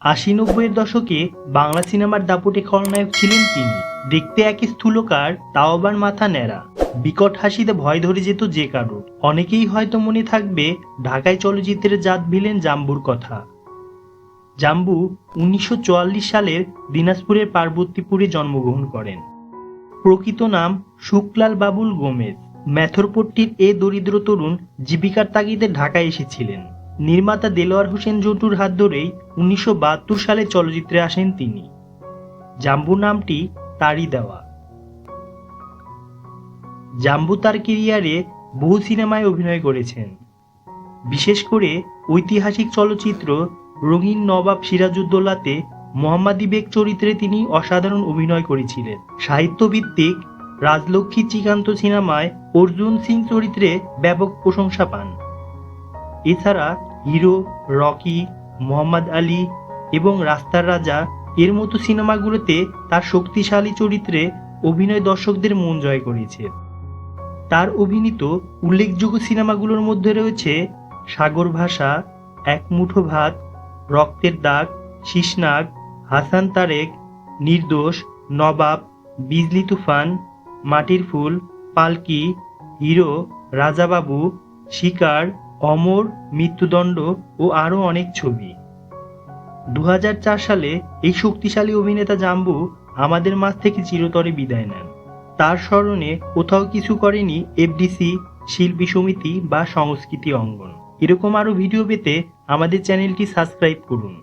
আশি নব্বইয়ের দশকে বাংলা সিনেমার দাপটে খলনায়ক ছিলেন তিনি। দেখতে একই স্থূলকার তাও আবার মাথা ন্যাড়া। বিকট হাসিতে ভয় ধরে যেত যে কারোর। অনেকেই হয়তো মনে থাকবে, ঢাকায় চলচ্চিত্রের জাত ভিলেন জাম্বুর কথা। জাম্বু উনিশশো চুয়াল্লিশ সালের দিনাজপুরের পার্বতীপুরে জন্মগ্রহণ করেন। প্রকৃত নাম শুক্লাল বাবুল গোমেজ। ম্যাথরপট্টির এ দরিদ্র তরুণ জীবিকার তাগিদে ঢাকায় এসেছিলেন। নির্মাতা দেলোয়ার হোসেন জন্টুর হাত ধরেই উনিশশো বাহাত্তর সালে চলচ্চিত্রে আসেন তিনি। জাম্বু নামটি তারই দেওয়া। জাম্বু তার কেরিয়ারে বহু সিনেমায় অভিনয় করেছেন। বিশেষ করে ঐতিহাসিক চলচ্চিত্র রঙিন নবাব সিরাজউদ্দৌলাতে মোহাম্মদী বেগ চরিত্রে তিনি অসাধারণ অভিনয় করেছিলেন। সাহিত্যভিত্তিক রাজলক্ষ্মী চিকান্ত সিনেমায় অর্জুন সিং চরিত্রে ব্যাপক প্রশংসা পান। এছাড়া হিরো, রকি, মোহাম্মদ আলী এবং রাস্তার রাজা এর মতো সিনেমাগুলোতে তার শক্তিশালী চরিত্রে অভিনয় দর্শকদের মন জয় করেছে। তার অভিনীত উল্লেখযোগ্য সিনেমাগুলোর মধ্যে রয়েছে সাগর ভাষা, এক মুঠো ভাত, রক্তের দাগ, শীষনাগ, হাসান তারেক, নির্দোষ, নবাব, বিজলি তুফান, মাটির ফুল, পালকি, হিরো, রাজাবাবু, শিকার অমর, মৃত্যুদণ্ড ও আরও অনেক ছবি। দু হাজার চার সালে এই শক্তিশালী অভিনেতা জাম্বু আমাদের মাঝ থেকে চিরতরে বিদায় নেন। তার স্মরণে কোথাও কিছু করেনি এফডিসি, শিল্পী সমিতি বা সংস্কৃতি অঙ্গন। এরকম আরও ভিডিও পেতে আমাদের চ্যানেলটি সাবস্ক্রাইব করুন।